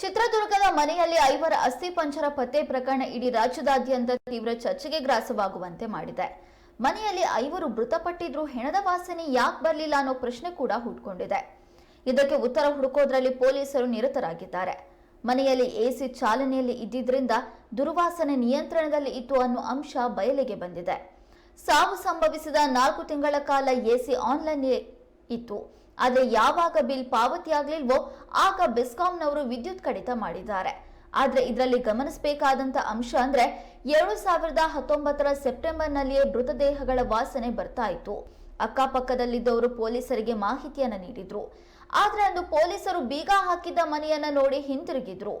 ಚಿತ್ರದುರ್ಗದ ಮನೆಯಲ್ಲಿ ಐವರ ಅಸ್ಥಿ ಪಂಚರ ಪತ್ತೆ ಪ್ರಕರಣ ಇಡೀ ರಾಜ್ಯದಾದ್ಯಂತ ತೀವ್ರ ಚರ್ಚೆಗೆ ಗ್ರಾಸವಾಗುವಂತೆ ಮಾಡಿದೆ. ಮನೆಯಲ್ಲಿ ಐವರು ಮೃತಪಟ್ಟಿದ್ರು ಹೆಣದ ವಾಸನೆ ಯಾಕೆ ಬರಲಿಲ್ಲ ಅನ್ನೋ ಪ್ರಶ್ನೆ ಕೂಡ ಹುಟ್ಕೊಂಡಿದೆ. ಇದಕ್ಕೆ ಉತ್ತರ ಹುಡುಕೋದ್ರಲ್ಲಿ ಪೊಲೀಸರು ನಿರತರಾಗಿದ್ದಾರೆ. ಮನೆಯಲ್ಲಿ ಎಸಿ ಚಾಲನೆಯಲ್ಲಿ ಇದ್ದಿದ್ರಿಂದ ದುರ್ವಾಸನೆ ನಿಯಂತ್ರಣದಲ್ಲಿ ಇತ್ತು ಅನ್ನೋ ಅಂಶ ಬಯಲಿಗೆ ಬಂದಿದೆ. ಸಾವು ಸಂಭವಿಸಿದ ನಾಲ್ಕು ತಿಂಗಳ ಕಾಲ ಎಸಿ ಆನ್ಲೈನ್ ಇತ್ತು. ಆದರೆ ಯಾವಾಗ ಬಿಲ್ ಪಾವತಿಯಾಗಲಿಲ್ವೋ ಆಗ ಬೆಸ್ಕಾಂನವರು ವಿದ್ಯುತ್ ಕಡಿತ ಮಾಡಿದ್ದಾರೆ. ಆದರೆ ಇದರಲ್ಲಿ ಗಮನಿಸಬೇಕಾದಂಥ ಅಂಶ ಅಂದ್ರೆ ಎರಡು ಸಾವಿರದ ಹತ್ತೊಂಬತ್ತರ ಸೆಪ್ಟೆಂಬರ್ನಲ್ಲಿಯೇ ಮೃತದೇಹಗಳ ವಾಸನೆ ಬರ್ತಾ ಇತ್ತು. ಅಕ್ಕಪಕ್ಕದಲ್ಲಿದ್ದವರು ಪೊಲೀಸರಿಗೆ ಮಾಹಿತಿಯನ್ನು ನೀಡಿದ್ರು. ಆದರೆ ಅಂದು ಪೊಲೀಸರು ಬೀಗ ಹಾಕಿದ್ದ ಮನೆಯನ್ನ ನೋಡಿ ಹಿಂತಿರುಗಿದ್ರು.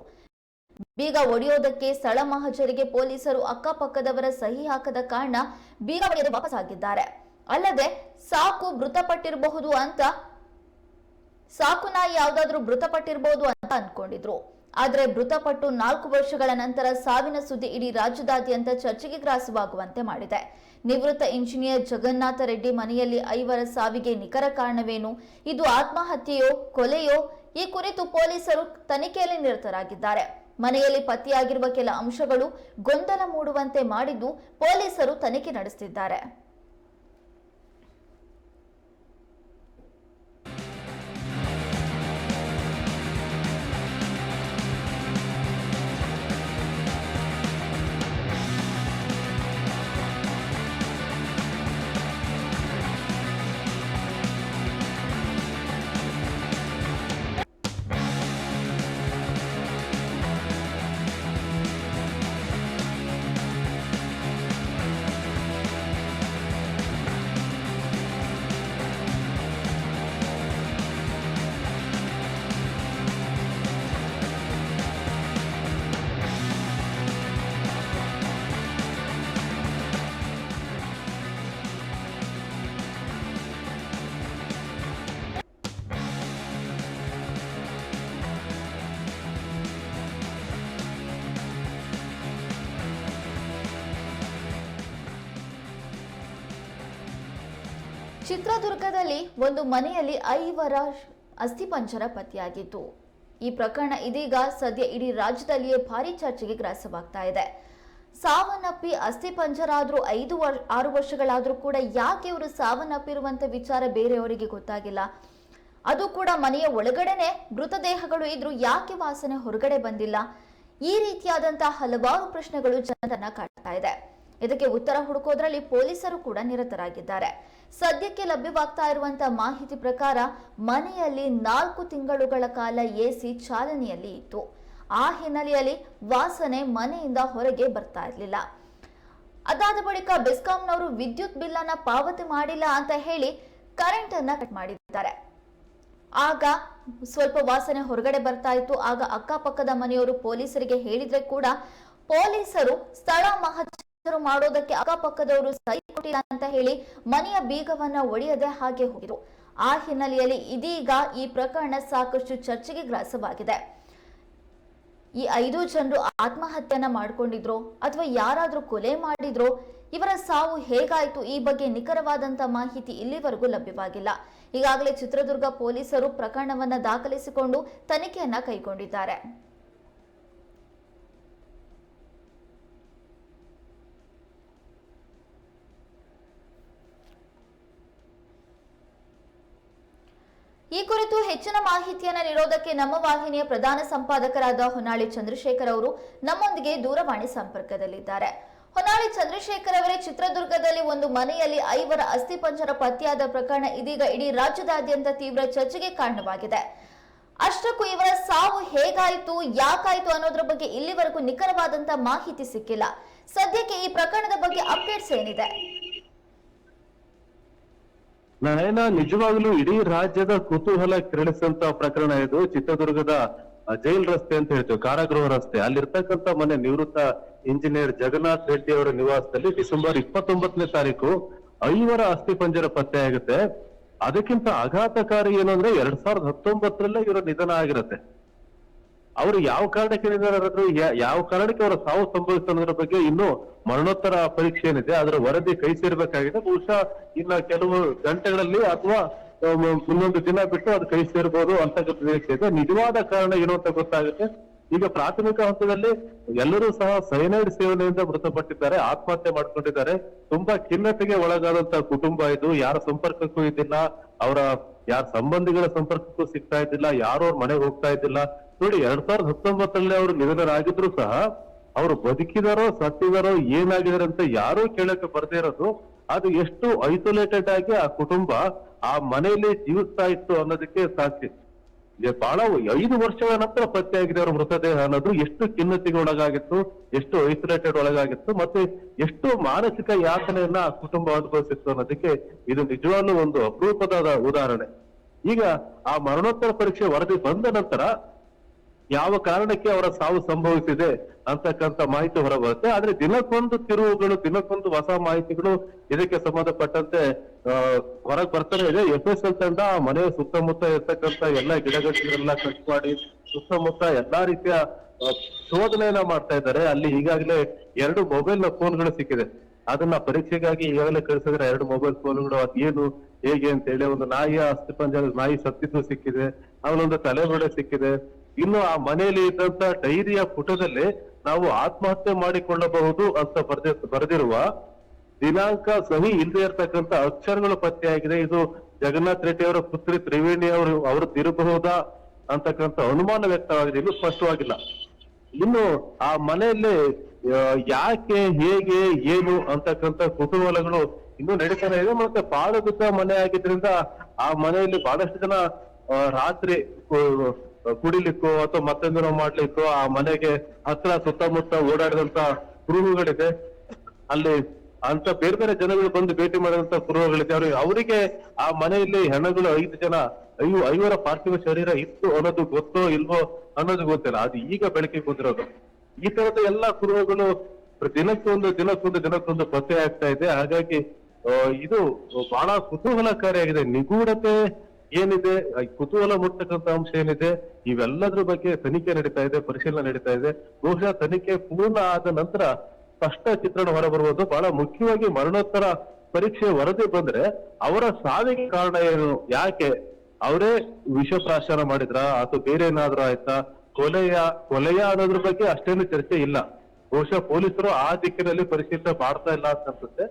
ಬೀಗ ಒಡೆಯೋದಕ್ಕೆ ಸ್ಥಳ ಮಹಜರಿಗೆ ಪೊಲೀಸರು ಅಕ್ಕಪಕ್ಕದವರ ಸಹಿ ಹಾಕದ ಕಾರಣ ಬೀಗ ಒಡೆಯದೆ ವಾಪಸ್ ಆಗಿದ್ದಾರೆ ಅಲ್ಲದೆ ಸಾಕು ಮೃತಪಟ್ಟಿರಬಹುದು ಅಂತ, ಸಾಕು ನಾಯಿ ಯಾವ್ದಾದ್ರು ಮೃತಪಟ್ಟಿರಬಹುದು ಅಂತ ಅನ್ಕೊಂಡಿದ್ರು. ಆದರೆ ಮೃತಪಟ್ಟು ನಾಲ್ಕು ವರ್ಷಗಳ ನಂತರ ಸಾವಿನ ಸುದ್ದಿ ಇಡೀ ರಾಜ್ಯದಾದ್ಯಂತ ಚರ್ಚೆಗೆ ಗ್ರಾಸವಾಗುವಂತೆ ಮಾಡಿದೆ. ನಿವೃತ್ತ ಇಂಜಿನಿಯರ್ ಜಗನ್ನಾಥ ರೆಡ್ಡಿ ಮನೆಯಲ್ಲಿ ಐವರ ಸಾವಿಗೆ ನಿಖರ ಕಾರಣವೇನು? ಇದು ಆತ್ಮಹತ್ಯೆಯೋ, ಕೊಲೆಯೋ? ಈ ಕುರಿತು ಪೊಲೀಸರು ತನಿಖೆಯಲ್ಲಿ ನಿರತರಾಗಿದ್ದಾರೆ. ಮನೆಯಲ್ಲಿ ಪತ್ತೆಯಾಗಿರುವ ಕೆಲ ಅಂಶಗಳು ಗೊಂದಲ ಮೂಡುವಂತೆ ಮಾಡಿದ್ದು ಪೊಲೀಸರು ತನಿಖೆ ನಡೆಸುತ್ತಿದ್ದಾರೆ ಚಿತ್ರದುರ್ಗದಲ್ಲಿ ಒಂದು ಮನೆಯಲ್ಲಿ ಐವರ ಅಸ್ಥಿಪಂಜರ ಪತಿಯಾಗಿತ್ತು ಈ ಪ್ರಕರಣ ಇದೀಗ ಸದ್ಯ ಇಡೀ ರಾಜ್ಯದಲ್ಲಿಯೇ ಭಾರಿ ಚರ್ಚೆಗೆ ಗ್ರಾಸವಾಗ್ತಾ ಇದೆ. ಸಾವನ್ನಪ್ಪಿ ಅಸ್ಥಿಪಂಜರಾದರೂ ಐದು ವರ್, ಆರು ವರ್ಷಗಳಾದರೂ ಕೂಡ ಯಾಕೆ ಇವರು ಸಾವನ್ನಪ್ಪಿರುವಂತ ವಿಚಾರ ಬೇರೆಯವರಿಗೆ ಗೊತ್ತಾಗಿಲ್ಲ. ಅದು ಕೂಡ ಮನೆಯ ಒಳಗಡೆನೆ ಮೃತದೇಹಗಳು ಇದ್ರು ಯಾಕೆ ವಾಸನೆ ಹೊರಗಡೆ ಬಂದಿಲ್ಲ. ಈ ರೀತಿಯಾದಂತಹ ಹಲವಾರು ಪ್ರಶ್ನೆಗಳು ಜನರನ್ನ ಕಾಡ್ತಾ ಇದೆ. ಇದಕ್ಕೆ ಉತ್ತರ ಹುಡುಕೋದ್ರಲ್ಲಿ ಪೊಲೀಸರು ಕೂಡ ನಿರತರಾಗಿದ್ದಾರೆ. ಸದ್ಯಕ್ಕೆ ಲಭ್ಯವಾಗ್ತಾ ಇರುವಂತಹ ಮಾಹಿತಿ ಪ್ರಕಾರ ಮನೆಯಲ್ಲಿ ನಾಲ್ಕು ತಿಂಗಳುಗಳ ಕಾಲ ಎಸಿ ಚಾಲನೆಯಲ್ಲಿ ಇತ್ತು. ಆ ಹಿನ್ನೆಲೆಯಲ್ಲಿ ವಾಸನೆ ಮನೆಯಿಂದ ಹೊರಗೆ ಬರ್ತಾ ಇರಲಿಲ್ಲ. ಅದಾದ ಬಳಿಕ ಬೆಸ್ಕಾಂನವರು ವಿದ್ಯುತ್ ಬಿಲ್ ಅನ್ನ ಪಾವತಿ ಮಾಡಿಲ್ಲ ಅಂತ ಹೇಳಿ ಕರೆಂಟ್ ಅನ್ನ ಕಟ್ ಮಾಡಿದ್ದಾರೆ. ಆಗ ಸ್ವಲ್ಪ ವಾಸನೆ ಹೊರಗಡೆ ಬರ್ತಾ ಇತ್ತು. ಆಗ ಅಕ್ಕಪಕ್ಕದ ಮನೆಯವರು ಪೊಲೀಸರಿಗೆ ಹೇಳಿದ್ರೆ ಕೂಡ ಪೊಲೀಸರು ಸ್ಥಳ ಮಹಜರು ಮಾಡೋದಕ್ಕೆ ಅಕ್ಕಪಕ್ಕದವರು ಸಹಿ ಕೊಟ್ಟಿಲ್ಲ ಅಂತ ಹೇಳಿ ಮನೆಯ ಬೀಗವನ್ನ ಒಡೆಯದೆ ಹಾಗೆ ಹೋಗಿದ್ರು. ಆ ಹಿನ್ನೆಲೆಯಲ್ಲಿ ಇದೀಗ ಈ ಪ್ರಕರಣ ಸಾಕಷ್ಟು ಚರ್ಚೆಗೆ ಗ್ರಾಸವಾಗಿದೆ. ಈ ಐದು ಜನರು ಆತ್ಮಹತ್ಯೆನ ಮಾಡ್ಕೊಂಡಿದ್ರು ಅಥವಾ ಯಾರಾದ್ರೂ ಕೊಲೆ ಮಾಡಿದ್ರು, ಇವರ ಸಾವು ಹೇಗಾಯ್ತು ಈ ಬಗ್ಗೆ ನಿಖರವಾದಂತ ಮಾಹಿತಿ ಇಲ್ಲಿವರೆಗೂ ಲಭ್ಯವಾಗಿಲ್ಲ. ಈಗಾಗಲೇ ಚಿತ್ರದುರ್ಗ ಪೊಲೀಸರು ಪ್ರಕರಣವನ್ನ ದಾಖಲಿಸಿಕೊಂಡು ತನಿಖೆಯನ್ನ ಕೈಗೊಂಡಿದ್ದಾರೆ. ಈ ಕುರಿತು ಹೆಚ್ಚಿನ ಮಾಹಿತಿಯನ್ನು ನೀಡೋದಕ್ಕೆ ನಮ್ಮ ವಾಹಿನಿಯ ಪ್ರಧಾನ ಸಂಪಾದಕರಾದ ಹೊನ್ನಾಳಿ ಚಂದ್ರಶೇಖರ್ ಅವರು ನಮ್ಮೊಂದಿಗೆ ದೂರವಾಣಿ ಸಂಪರ್ಕದಲ್ಲಿದ್ದಾರೆ. ಹೊನ್ನಾಳಿ ಚಂದ್ರಶೇಖರ್ ಅವರೇ ಚಿತ್ರದುರ್ಗದಲ್ಲಿ ಒಂದು ಮನೆಯಲ್ಲಿ ಐವರ ಅಸ್ಥಿಪಂಜರ ಪತ್ತೆಯಾದ ಪ್ರಕರಣ ಇದೀಗ ಇಡೀ ರಾಜ್ಯದಾದ್ಯಂತ ತೀವ್ರ ಚರ್ಚೆಗೆ ಕಾರಣವಾಗಿದೆ. ಅಷ್ಟಕ್ಕೂ ಇವರ ಸಾವು ಹೇಗಾಯಿತು, ಯಾಕಾಯಿತು ಅನ್ನೋದ್ರ ಬಗ್ಗೆ ಇಲ್ಲಿವರೆಗೂ ನಿಖರವಾದಂತಹ ಮಾಹಿತಿ ಸಿಕ್ಕಿಲ್ಲ. ಸದ್ಯಕ್ಕೆ ಈ ಪ್ರಕರಣದ ಬಗ್ಗೆ ಅಪ್ಡೇಟ್ಸ್ ಏನಿದೆ? ನಯನ ನಿಜವಾಗ್ಲೂ ಇಡೀ ರಾಜ್ಯದ ಕುತೂಹಲ ಕೆರಳಿಸಂತ ಪ್ರಕರಣ ಇದು. ಚಿತ್ರದುರ್ಗದ ಜೈಲ್ ರಸ್ತೆ ಅಂತ ಹೇಳ್ತೇವೆ, ಕಾರಾಗೃಹ ರಸ್ತೆ. ಅಲ್ಲಿರ್ತಕ್ಕಂತ ಮನೆ ನಿವೃತ್ತ ಇಂಜಿನಿಯರ್ ಜಗನ್ನಾಥ್ ರೆಡ್ಡಿ ಅವರ ನಿವಾಸದಲ್ಲಿ ಡಿಸೆಂಬರ್ ಇಪ್ಪತ್ತೊಂಬತ್ತನೇ ತಾರೀಕು ಐವರ ಅಸ್ಥಿ ಪಂಜರ ಪತ್ತೆ ಆಗುತ್ತೆ. ಅದಕ್ಕಿಂತ ಆಘಾತಕಾರಿ ಏನು ಅಂದ್ರೆ ಎರಡ್ ಸಾವಿರದ ಹತ್ತೊಂಬತ್ತರಲ್ಲೇ ಇವರ ನಿಧನ ಆಗಿರುತ್ತೆ. ಅವರು ಯಾವ ಕಾರಣಕ್ಕೆ ನಿಧನರಾದ್ರು ಯಾವ ಕಾರಣಕ್ಕೆ ಅವರ ಸಾವು ಸಂಭವಿಸ್ತು ಅನ್ನೋದ್ರ ಬಗ್ಗೆ ಇನ್ನು ಮರಣೋತ್ತರ ಪರೀಕ್ಷೆ ಏನಿದೆ, ಅದರ ವರದಿ ಕೈ ಸೇರ್ಬೇಕಾಗಿದೆ. ಬಹುಶಃ ಇನ್ನ ಕೆಲವು ಗಂಟೆಗಳಲ್ಲಿ ಅಥವಾ ಇನ್ನೊಂದು ದಿನ ಬಿಟ್ಟು ಅದು ಕೈ ಸೇರ್ಬೋದು ಅಂತ ನಿರೀಕ್ಷೆ ಇದೆ. ನಿಜವಾದ ಕಾರಣ ಏನು ಅಂತ ಗೊತ್ತಾಗುತ್ತೆ? ಈಗ ಪ್ರಾಥಮಿಕ ಹಂತದಲ್ಲಿ ಎಲ್ಲರೂ ಸಹ ಸೈನೈಡ್ ಸೇವನೆಯಿಂದ ಮೃತಪಟ್ಟಿದ್ದಾರೆ, ಆತ್ಮಹತ್ಯೆ ಮಾಡ್ಕೊಂಡಿದ್ದಾರೆ. ತುಂಬಾ ಖಿನ್ನತೆಗೆ ಒಳಗಾದಂತ ಕುಟುಂಬ ಇದು. ಯಾರ ಸಂಪರ್ಕಕ್ಕೂ ಇದ್ದಿಲ್ಲ ಅವರ, ಯಾರ ಸಂಬಂಧಿಗಳ ಸಂಪರ್ಕಕ್ಕೂ ಸಿಗ್ತಾ ಇದ್ದಿಲ್ಲ. ಯಾರೋ ಮನೆಗೆ ಹೋಗ್ತಾ ಇದ್ದಿಲ್ಲ. ನೋಡಿ, ಎರಡ್ ಸಾವಿರದ ಹತ್ತೊಂಬತ್ತರಲ್ಲಿ ಅವರು ನಿಧನರಾಗಿದ್ರು ಸಹ ಅವರು ಬದುಕಿದಾರೋ, ಸತ್ತಿದಾರೋ, ಏನಾಗಿದಾರೆ ಅಂತ ಯಾರೂ ಕೇಳಕ್ಕೆ ಬರ್ದೇ ಇರೋದು, ಅದು ಎಷ್ಟು ಐಸೋಲೇಟೆಡ್ ಆಗಿ ಆ ಕುಟುಂಬ ಆ ಮನೆಯಲ್ಲಿ ಜೀವಿಸ್ತಾ ಇತ್ತು ಅನ್ನೋದಕ್ಕೆ ಸಾಕ್ಷಿ. ಬಹಳ ಐದು ವರ್ಷಗಳ ನಂತರ ಪತ್ತೆ ಆಗಿದೆ ಅವರ ಮೃತದೇಹ ಅನ್ನೋದು, ಎಷ್ಟು ಖಿನ್ನತೆಗೆ ಒಳಗಾಗಿತ್ತು ಎಷ್ಟು ಐಸೋಲೇಟೆಡ್ ಒಳಗಾಗಿತ್ತು, ಮತ್ತೆ ಎಷ್ಟು ಮಾನಸಿಕ ಯಾತನೆಯನ್ನ ಆ ಕುಟುಂಬ ಅನುಭವಿಸಿತ್ತು ಅನ್ನೋದಕ್ಕೆ ಇದು ನಿಜವಾಗ್ಲೂ ಒಂದು ಅಪರೂಪದ ಉದಾಹರಣೆ. ಈಗ ಆ ಮರಣೋತ್ತರ ಪರೀಕ್ಷೆ ವರದಿ ಬಂದ ನಂತರ ಯಾವ ಕಾರಣಕ್ಕೆ ಅವರ ಸಾವು ಸಂಭವಿಸಿದೆ ಅಂತಕ್ಕಂಥ ಮಾಹಿತಿ ಹೊರಬರುತ್ತೆ. ಆದ್ರೆ ದಿನಕ್ಕೊಂದು ತಿರುವುಗಳು, ದಿನಕ್ಕೊಂದು ಹೊಸ ಮಾಹಿತಿಗಳು ಇದಕ್ಕೆ ಸಂಬಂಧಪಟ್ಟಂತೆ ಹೊರಗೆ ಬರ್ತಾನೆ ಇದೆ. ಎಫ್ ಎಸ್ ಎಲ್ ತಂಡ ಮನೆಯ ಸುತ್ತಮುತ್ತ ಇರ್ತಕ್ಕಂತ ಎಲ್ಲಾ ಗಿಡಗಟ್ಟಿಗಳನ್ನ ಕಟ್ ಮಾಡಿ ಸುತ್ತಮುತ್ತ ಎಲ್ಲಾ ರೀತಿಯ ಶೋಧನೆಯನ್ನ ಮಾಡ್ತಾ ಇದ್ದಾರೆ. ಅಲ್ಲಿ ಈಗಾಗಲೇ ಎರಡು ಮೊಬೈಲ್ನ ಫೋನ್ಗಳು ಸಿಕ್ಕಿದೆ. ಅದನ್ನ ಪರೀಕ್ಷೆಗಾಗಿ ಈಗಾಗಲೇ ಕಳಿಸಿದ್ರೆ ಎರಡು ಮೊಬೈಲ್ ಫೋನ್ಗಳು ಅದೇನು ಹೇಗೆ ಅಂತ ಹೇಳಿ ಒಂದು ನಾಯಿಯ ಅಸ್ಥಿಪಂಜರ ನಾಯಿ ಸತ್ತಿದ್ದು ಸಿಕ್ಕಿದೆ. ಆಮೇಲೆ ಒಂದು ತಲೆಬುಡೆ ಸಿಕ್ಕಿದೆ. ಇನ್ನು ಆ ಮನೆಯಲ್ಲಿ ಇದ್ದಂತ ಡೈರಿಯ ಪುಟದಲ್ಲಿ ನಾವು ಆತ್ಮಹತ್ಯೆ ಮಾಡಿಕೊಳ್ಳಬಹುದು ಅಂತ ಬರ್ದಿ, ಬರೆದಿರುವ ದಿನಾಂಕ ಸಹಿ ಇಲ್ಲದೆ ಇರತಕ್ಕಂತ ಅಕ್ಷರಗಳು ಪತ್ತೆಯಾಗಿದೆ. ಇದು ಜಗನ್ನಾಥ್ ರೆಡ್ಡಿ ಅವರ ಪುತ್ರಿ ತ್ರಿವೇಣಿ ಅವರು ಅವ್ರದ್ದು ಇರಬಹುದಾ ಅಂತಕ್ಕಂಥ ಅನುಮಾನ ವ್ಯಕ್ತವಾಗಿದೆ. ಇನ್ನು ಸ್ಪಷ್ಟವಾಗಿಲ್ಲ. ಇನ್ನು ಆ ಮನೆಯಲ್ಲಿ ಯಾಕೆ, ಹೇಗೆ, ಏನು ಅಂತಕ್ಕಂಥ ಕುತೂಹಲಗಳು ಇನ್ನೂ ನಡೀತಾನೆ ಇದೆ. ಮತ್ತೆ ಪಾಳು ಮನೆ ಆಗಿದ್ರಿಂದ ಆ ಮನೆಯಲ್ಲಿ ಬಹಳಷ್ಟು ಜನ ರಾತ್ರಿ ಕುಡಿಲಿಕ್ಕೋ ಅಥವಾ ಮತ್ತೊಂದೇನೋ ಮಾಡ್ಲಿಕ್ಕೋ ಆ ಮನೆಗೆ ಹತ್ರ ಸುತ್ತಮುತ್ತ ಓಡಾಡಿದಂತ ಕುರುಹುಗಳಿದೆ. ಅಲ್ಲಿ ಅಂತ ಬೇರೆ ಬೇರೆ ಜನಗಳು ಬಂದು ಭೇಟಿ ಮಾಡಿದಂತ ಕುರುಹುಗಳಿದೆ. ಅವ್ರಿಗೆ, ಅವರಿಗೆ ಆ ಮನೆಯಲ್ಲಿ ಹೆಣಗಳು ಐದು ಜನ ಅಯ್ಯೋ ಐವರ ಪಾರ್ಥಿವ ಶರೀರ ಇತ್ತು ಅನ್ನೋದು ಗೊತ್ತೋ ಇಲ್ವೋ ಅನ್ನೋದು ಗೊತ್ತಿಲ್ಲ. ಅದು ಈಗ ಬೆಳಕಿಗೆ ಬಂದಿರೋದು. ಈ ತರದ ಎಲ್ಲಾ ಕುರುಹುಗಳು ದಿನಕ್ಕೊಂದು ದಿನಕ್ಕೊಂದು ದಿನಕ್ಕೊಂದು ಪತ್ತೆ ಆಗ್ತಾ ಇದೆ. ಹಾಗಾಗಿ ಇದು ಬಹಳ ಕುತೂಹಲಕಾರಿಯಾಗಿದೆ. ನಿಗೂಢತೆ ಏನಿದೆ ಕುತೂಹಲ ಮುಟ್ಟತಕ್ಕಂತ ಅಂಶ ಏನಿದೆ, ಇವೆಲ್ಲದ್ರ ಬಗ್ಗೆ ತನಿಖೆ ನಡೀತಾ ಇದೆ, ಪರಿಶೀಲನೆ ನಡೀತಾ ಇದೆ. ಬಹುಶಃ ತನಿಖೆ ಪೂರ್ಣ ಆದ ನಂತರ ಸ್ಪಷ್ಟ ಚಿತ್ರಣ ಹೊರಬರುವುದು ಬಹಳ ಮುಖ್ಯವಾಗಿ ಮರಣೋತ್ತರ ಪರೀಕ್ಷೆ ವರದಿ ಬಂದ್ರೆ ಅವರ ಸಾವಿಗೆ ಕಾರಣ ಏನು, ಯಾಕೆ? ಅವರೇ ವಿಷ ಪ್ರಾಶನ ಮಾಡಿದ್ರ? ಅಥವಾ ಬೇರೆ ಏನಾದ್ರೂ ಆಯ್ತಾ? ಕೊಲೆಯ ಕೊಲೆಯ ಅನ್ನೋದ್ರ ಬಗ್ಗೆ ಅಷ್ಟೇನು ಚರ್ಚೆ ಇಲ್ಲ. ಬಹುಶಃ ಪೊಲೀಸರು ಆ ದಿಕ್ಕಿನಲ್ಲಿ ಪರಿಶೀಲನೆ ಮಾಡ್ತಾ ಇಲ್ಲ ಅಂತ ಅನ್ಸುತ್ತೆ.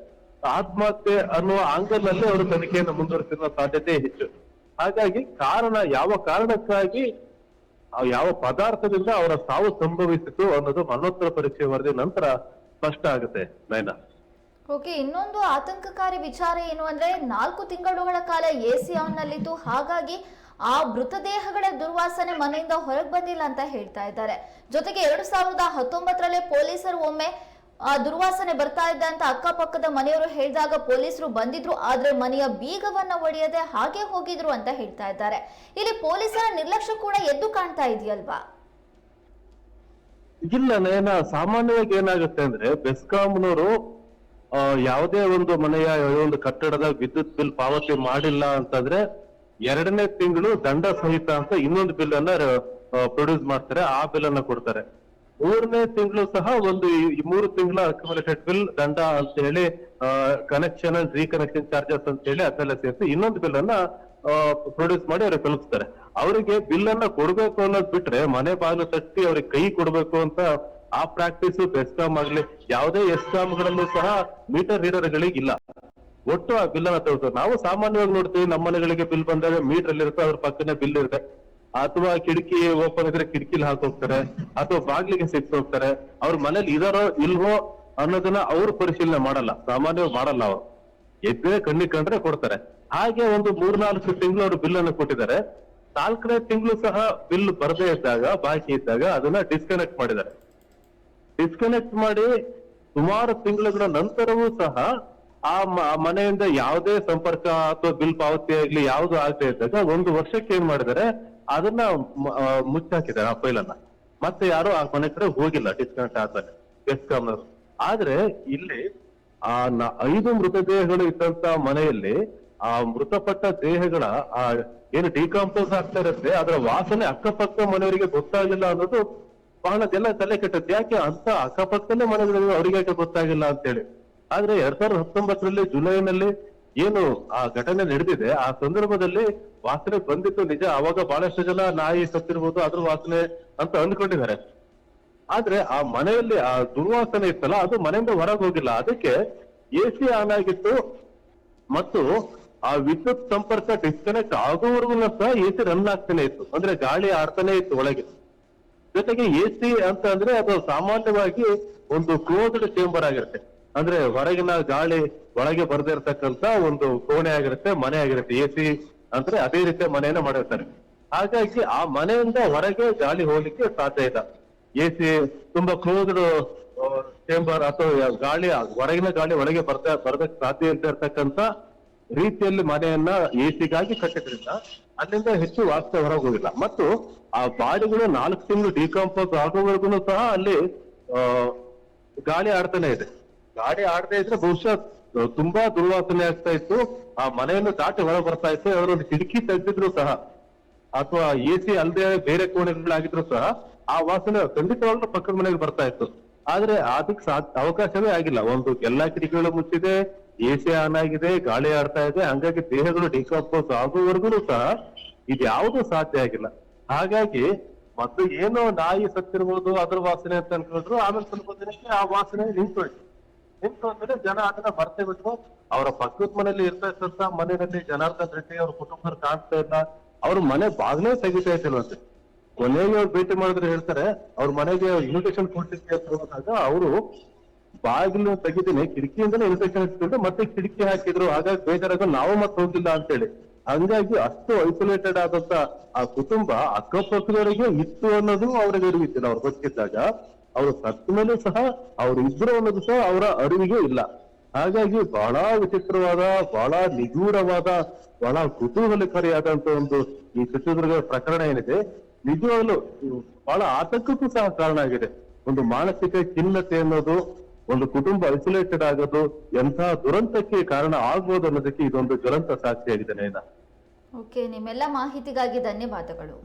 ಆತ್ಮಹತ್ಯೆ ಅನ್ನುವ ಆಂಗಲ್ನಲ್ಲಿ ಅವರು ತನಿಖೆಯನ್ನು ಮುಂದುವರಿಸಿರುವ ಸಾಧ್ಯತೆ ಹೆಚ್ಚು. ಹಾಗಾಗಿ ಕಾರಣ ಯಾವ ಕಾರಣಕ್ಕಾಗಿ ಯಾವ ಪದಾರ್ಥದಿಂದ ಅವರ ಸಾವು ಸಂಭವಿಸಿತು ಅನ್ನೋದು ಮರಣೋತ್ತರ ಪರೀಕ್ಷೆ ವರದಿ ನಂತರ ಸ್ಪಷ್ಟ ಆಗುತ್ತೆ, ನಯನ. ಓಕೆ, ಇನ್ನೊಂದು ಆತಂಕಕಾರಿ ವಿಚಾರ ಏನು ಅಂದ್ರೆ, ನಾಲ್ಕು ತಿಂಗಳುಗಳ ಕಾಲ ಎ ಸಿ ನಲ್ಲಿತ್ತು ಹಾಗಾಗಿ ಆ ಮೃತದೇಹಗಳ ದುರ್ವಾಸನೆ ಮನೆಯಿಂದ ಹೊರಗೆ ಬಂದಿಲ್ಲ ಅಂತ ಹೇಳ್ತಾ ಇದ್ದಾರೆ. ಜೊತೆಗೆ ಎರಡು ಸಾವಿರದ ಹತ್ತೊಂಬತ್ತರಲ್ಲೇ ಪೊಲೀಸರು ಒಮ್ಮೆ ದುರ್ವಾಸನೆ ಬರ್ತಾ ಇದೆ ಅಂತ ಅಕ್ಕಪಕ್ಕದ ಮನೆಯವರು ಹೇಳಿದಾಗ ಪೊಲೀಸರು ಬಂದಿದ್ರು ಆದ್ರೆ ಮನೆಯ ಬೀಗವನ್ನ ಒಡೆಯದೆ ಹಾಗೆ ಹೋಗಿದ್ರು ಅಂತ ಹೇಳ್ತಾ ಇದ್ದಾರೆ. ಇಲ್ಲಿ ಪೊಲೀಸರ ನಿರ್ಲಕ್ಷ್ಯ ಕೂಡ ಎದ್ದು ಕಾಣ್ತಾ ಇದೆಯಲ್ವಾ? ಇಲ್ಲ ನಯನ ಸಾಮಾನ್ಯವಾಗಿ ಏನಾಗುತ್ತೆ ಅಂದ್ರೆ ಬೆಸ್ಕಾಂನವರು ಆ, ಯಾವುದೇ ಒಂದು ಮನೆಯ ಒಂದು ಕಟ್ಟಡದ ವಿದ್ಯುತ್ ಬಿಲ್ ಪಾವತಿ ಮಾಡಿಲ್ಲ ಅಂತಂದ್ರೆ ಎರಡನೇ ತಿಂಗಳು ದಂಡ ಸಹಿತ ಅಂತ ಇನ್ನೊಂದು ಬಿಲ್ ಅನ್ನ ಪ್ರೊಡ್ಯೂಸ್ ಮಾಡ್ತಾರೆ ಆ ಬಿಲ್ ಅನ್ನ ಕೊಡ್ತಾರೆ. ಮೂರನೇ ತಿಂಗಳು ಸಹ ಒಂದು ಮೂರು ತಿಂಗಳ ಅಕ್ಯುಮುಲೇಟೆಡ್ ಬಿಲ್ ದಂಡ ಅಂತ ಹೇಳಿ ಕನೆಕ್ಷನ್ ಅಂಡ್ ರೀಕನೆಕ್ಷನ್ ಚಾರ್ಜಸ್ ಅಂತ ಹೇಳಿ ಅದೆಲ್ಲ ಸೇರಿಸಿ ಇನ್ನೊಂದು ಬಿಲ್ ಅನ್ನ ಪ್ರೊಡ್ಯೂಸ್ ಮಾಡಿ ಅವ್ರಿಗೆ ತಲುಪಿಸ್ತಾರೆ. ಅವರಿಗೆ ಬಿಲ್ ಅನ್ನ ಕೊಡ್ಬೇಕು ಅನ್ನೋದು ಬಿಟ್ರೆ ಮನೆ ಬಾಗಿಲು ತಟ್ಟಿ ಅವ್ರಿಗೆ ಕೈ ಕೊಡ್ಬೇಕು ಅಂತ ಆ ಪ್ರಾಕ್ಟೀಸ್ ಬೆಸ್ಕಾಮ್ ಆಗ್ಲಿ, ಯಾವುದೇ ಎಸ್ಕಾಂಗಳಲ್ಲೂ ಸಹ ಮೀಟರ್ ರೀಡರ್ಗಳಿಗೆ ಇಲ್ಲ. ಒಟ್ಟು ಆ ಬಿಲ್ ಅನ್ನ ತಗೊಳ್ತಾರೆ ನಾವು ಸಾಮಾನ್ಯವಾಗಿ ನೋಡ್ತೀವಿ ನಮ್ಮ ಮನೆಗಳಿಗೆ ಬಿಲ್ ಬಂದಾಗ ಮೀಟರ್ ಅಲ್ಲಿ ಇರುತ್ತೆ, ಅದ್ರ ಪಕ್ಕನೆ ಬಿಲ್ ಇರುತ್ತೆ. ಅಥವಾ ಕಿಟಕಿ ಓಪನ್ ಇದ್ರೆ ಕಿಟಕಿಲಿ ಹಾಕೋಗ್ತಾರೆ ಅಥವಾ ಬಾಗ್ಲಿಗೆ ಸಿಕ್ಸ್ ಹೋಗ್ತಾರೆ, ಅವ್ರ ಮನೇಲಿ ಇದಾರೋ ಇಲ್ವೋ ಅನ್ನೋದನ್ನ ಅವ್ರು ಪರಿಶೀಲನೆ ಮಾಡಲ್ಲ, ಸಾಮಾನ್ಯವಾಗಿ ಮಾಡಲ್ಲ ಅವರು. ಎದ್ದೇ ಕಣ್ಣಿಗೆ ಕಂಡ್ರೆ ಕೊಡ್ತಾರೆ. ಹಾಗೆ ಒಂದು ಮೂರ್ನಾಲ್ಕು ತಿಂಗಳು ಅವರು ಬಿಲ್ ಅನ್ನು ಕೊಟ್ಟಿದ್ದಾರೆ. ನಾಲ್ಕನೇ ತಿಂಗಳು ಸಹ ಬಿಲ್ ಬರದೇ ಇದ್ದಾಗ, ಬಾಕಿ ಇದ್ದಾಗ ಅದನ್ನ ಡಿಸ್ಕನೆಕ್ಟ್ ಮಾಡಿದ್ದಾರೆ. ಡಿಸ್ಕನೆಕ್ಟ್ ಮಾಡಿ ಸುಮಾರು ತಿಂಗಳುಗಳ ನಂತರವೂ ಸಹ ಆ ಮನೆಯಿಂದ ಯಾವುದೇ ಸಂಪರ್ಕ ಅಥವಾ ಬಿಲ್ ಪಾವತಿ ಆಗ್ಲಿ ಯಾವ್ದು ಆಗದೆ ಇದ್ದಾಗ ಒಂದು ವರ್ಷಕ್ಕೆ ಏನ್ ಮಾಡಿದ್ದಾರೆ ಅದನ್ನ ಮುಚ್ಚಾಕಿದ್ದಾರೆ ಆ ಫೈಲ್ ಅನ್ನ ಮತ್ತೆ ಯಾರು ಆ ಮನೆ ಕಡೆ ಹೋಗಿಲ್ಲ ಡಿಸ್ಕನೆಕ್ಟ್ ಆದ್ಮೇಲೆ. ಬೆಸ್ಕಾಂನವರು ಆದ್ರೆ ಇಲ್ಲಿ ಆ ಐದು ಮೃತದೇಹಗಳು ಇದ್ದಂತ ಮನೆಯಲ್ಲಿ ಆ ಮೃತಪಟ್ಟ ದೇಹಗಳ, ಆ, ಏನು ಡಿಕಾಂಪೋಸ್ ಆಗ್ತಾ ಇರುತ್ತೆ, ಅದರ ವಾಸನೆ ಅಕ್ಕಪಕ್ಕ ಮನೆಯವರಿಗೆ ಗೊತ್ತಾಗಿಲ್ಲ ಅನ್ನೋದು ಬಹಳ ಜನ ತಲೆ ಕೆಟ್ಟದ್ದು. ಯಾಕೆ ಅಂತ ಅಕ್ಕಪಕ್ಕದಲ್ಲೇ ಮನೆಗಳು ಅವ್ರಿಗೆ ಯಾಕೆ ಗೊತ್ತಾಗಿಲ್ಲ ಅಂತ ಹೇಳಿ ಆದ್ರೆ ಎರಡ್ ಸಾವಿರದ ಹತ್ತೊಂಬತ್ತರಲ್ಲಿ ಜುಲೈನಲ್ಲಿ ಏನು ಆ ಘಟನೆ ನಡೆದಿದೆ, ಆ ಸಂದರ್ಭದಲ್ಲಿ ವಾಸನೆ ಬಂದಿತ್ತು ನಿಜ. ಅವಾಗ ಬಹಳಷ್ಟು ಜನ ನಾಯಿ ಸತ್ತಿರ್ಬೋದು, ಅದ್ರ ವಾಸನೆ ಅಂತ ಅಂದ್ಕೊಂಡಿದ್ದಾರೆ. ಆದ್ರೆ ಆ ಮನೆಯಲ್ಲಿ ಆ ದುರ್ವಾಸನೆ ಇತ್ತಲ್ಲ, ಅದು ಮನೆಯಿಂದ ಹೊರಗೆ ಹೋಗಿಲ್ಲ. ಅದಕ್ಕೆ ಎ ಸಿ ಆನ್ ಆಗಿತ್ತು. ಮತ್ತು ಆ ವಿದ್ಯುತ್ ಸಂಪರ್ಕ ಡಿಸ್ಕನೆಕ್ಟ್ ಆಗುವವರೆಗೂ ಸಹ ಎ ಸಿ ರನ್ ಆಗ್ತಾನೆ ಇತ್ತು. ಅಂದ್ರೆ ಗಾಳಿ ಆಡ್ತಾನೆ ಇತ್ತು ಒಳಗೆ. ಜೊತೆಗೆ ಎ ಸಿ ಅಂತ ಅಂದ್ರೆ ಅದು ಸಾಮಾನ್ಯವಾಗಿ ಒಂದು ಕ್ಲೋಸ್ಡ್ ಚೇಂಬರ್ ಆಗಿರುತ್ತೆ. ಅಂದ್ರೆ ಹೊರಗಿನ ಗಾಳಿ ಒಳಗೆ ಬರ್ದಿರ್ತಕ್ಕಂತ ಒಂದು ಕೋಣೆ ಆಗಿರುತ್ತೆ, ಮನೆ ಆಗಿರುತ್ತೆ ಎ ಸಿ ಅಂದ್ರೆ ಅದೇ ರೀತಿಯ ಮನೆಯನ್ನ ಮಾಡಿರ್ತಾರೆ. ಹಾಗಾಗಿ ಆ ಮನೆಯಿಂದ ಹೊರಗೆ ಗಾಳಿ ಹೋಗ್ಲಿಕ್ಕೆ ಸಾಧ್ಯ ಇಲ್ಲ. ಎ ಸಿ ತುಂಬಾ ಕ್ಲೋಸ್ಡ್ ಚೇಂಬರ್ ಅಥವಾ ಗಾಳಿ, ಹೊರಗಿನ ಗಾಳಿ ಒಳಗೆ ಬರ್ತಾ, ಬರ್ಬೇಕು ಸಾಧ್ಯ ಇಲ್ಲದೆ ಇರ್ತಕ್ಕಂತ ರೀತಿಯಲ್ಲಿ ಮನೆಯನ್ನ ಎ ಸಿಗಾಗಿ ಕಟ್ಟಿದ್ರಿಂದ ಅಲ್ಲಿಂದ ಹೆಚ್ಚು ವಾಸನೆ ಹೊರಗೆ ಹೋಗಿಲ್ಲ ಮತ್ತು ಆ ಬಾಡಿಗಳು ನಾಲ್ಕು ತಿಂಗಳು ಡಿಕಂಪೋಸ್ ಆಗೋವರೆಗೂ ಸಹ ಅಲ್ಲಿ ಗಾಳಿ ಆಡ್ತಾನೆ ಇದೆ. ಗಾಳಿ ಆಡದೇ ಇದ್ರೆ ಬಹುಶಃ ತುಂಬಾ ದುರ್ವಾಸನೆ ಆಗ್ತಾ ಇತ್ತು. ಆ ಮನೆಯನ್ನು ದಾಟಿ ಹೊರ ಬರ್ತಾ ಇತ್ತು. ಅವರೊಂದು ಕಿಟಕಿ ತೆಗೆದಿದ್ರು ಸಹ, ಅಥವಾ ಎ ಸಿ ಅಲ್ಲದೆ ಬೇರೆ ಕೋಣೆಗಳಾಗಿದ್ರು ಸಹ, ಆ ವಾಸನೆ ಖಂಡಿತವಾಗ್ಲೂ ಪಕ್ಕದ ಮನೆಗೆ ಬರ್ತಾ ಇತ್ತು. ಆದ್ರೆ ಅದಕ್ಕೆ ಅವಕಾಶವೇ ಆಗಿಲ್ಲ. ಒಂದು ಎಲ್ಲಾ ಕಿಟಕಿಗಳು ಮುಚ್ಚಿದೆ ಎ ಸಿ ಆನ್ ಆಗಿದೆ, ಗಾಳಿ ಆಡ್ತಾ ಇದೆ. ಹಂಗಾಗಿ ದೇಹಗಳು ಡಿಕಂಪೋಸ್ ಆಗುವವರೆಗೂ ಸಹ ಇದ್ಯಾವುದು ಸಾಧ್ಯ ಆಗಿಲ್ಲ. ಹಾಗಾಗಿ ಮತ್ತು ಏನೋ ನಾಯಿ ಸತ್ತಿರ್ಬೋದು, ಅದ್ರ ವಾಸನೆ ಅಂತ ಅನ್ಕೊಂಡ್ರು, ಆಮೇಲೆ ಸ್ವಲ್ಪ ದಿನಕ್ಕೆ ಆ ವಾಸನೆ ನಿಂತೋಯ್ತು. ನಿಂತು ಅಂದ್ರೆ ಜನ ಅದನ್ನ ಮರ್ತೆ ಬಿಟ್ಟು ಅವರ ಪಕ್ಕದ ಮನೆಯಲ್ಲಿ ಇರ್ತಾ ಮನೆಯಲ್ಲಿ ಜನಾರ್ದನ್ ರೆಡ್ಡಿ ಅವ್ರ ಕುಟುಂಬದವ್ರು ಕಾಣ್ತಾ ಇಲ್ಲ. ಅವ್ರ ಮನೆ ಬಾಗ್ಲೇ ತೆಗಿತಾ ಇದ್ದಿಲ್ವಂತೆ ಕೊನೆಗೆ ಅವ್ರು ಭೇಟಿ ಮಾಡಿದ್ರೆ ಹೇಳ್ತಾರೆ, ಅವ್ರ ಮನೆಗೆ ಇನ್ವಿಟೇಷನ್ ಕೊಡ್ಲಿಕ್ಕೆ ಅಂತ ಅವರು ಬಾಗಿಲು ತೆಗಿತೀನಿ, ಕಿಟಕಿಯಿಂದಲೇ ಇನ್ಫೆಕ್ಷನ್ ಇಟ್ಕೊಂಡು ಮತ್ತೆ ಕಿಟಕಿ ಹಾಕಿದ್ರು. ಹಾಗಾಗಿ ಬೇಜಾರಾಗ ನಾವು ಮತ್ತೆ ಹೋಗಿಲ್ಲ ಅಂತೇಳಿ. ಹಂಗಾಗಿ ಅಷ್ಟು ಐಸೋಲೇಟೆಡ್ ಆದಂತ ಆ ಕುಟುಂಬ ಅಕ್ಕಪಕ್ಕದವರಿಗೆ ಇತ್ತು ಅನ್ನೋದು ಅವ್ರಿಗೆ ಅರಿವಿತ್ತಿಲ್ಲ ಅವ್ರು ಗೊತ್ತಿದ್ದಾಗ ಅವರು ಮೇಲೂ ಸಹ, ಅವ್ರು ಇದ್ರು ಅನ್ನೋದು ಸಹ ಅವರ ಅರಿವಿಗೆ ಇಲ್ಲ. ಹಾಗಾಗಿ ಬಹಳ ವಿಚಿತ್ರವಾದ, ಬಹಳ ನಿಗೂಢವಾದ, ಬಹಳ ಕುತೂಹಲಕಾರಿಯಾದಂತ ಒಂದು ಈ ಚಿತ್ರದುರ್ಗ ಪ್ರಕರಣ ಏನಿದೆ, ನಿಜವಾಗ್ಲೂ ಬಹಳ ಆತಂಕಕ್ಕೂ ಸಹ ಕಾರಣ ಆಗಿದೆ. ಒಂದು ಮಾನಸಿಕ ಖಿನ್ನತೆ ಅನ್ನೋದು, ಒಂದು ಕುಟುಂಬ ಐಸೋಲೇಟೆಡ್ ಆಗೋದು ಎಂತಹ ದುರಂತಕ್ಕೆ ಕಾರಣ ಆಗ್ಬೋದು ಅನ್ನೋದಕ್ಕೆ ಇದೊಂದು ದುರಂತ ಸಾಕ್ಷಿಯಾಗಿದೆ ನಯನ ಓಕೆ, ನಿಮ್ಮೆಲ್ಲ ಮಾಹಿತಿಗಾಗಿ ಧನ್ಯವಾದಗಳು.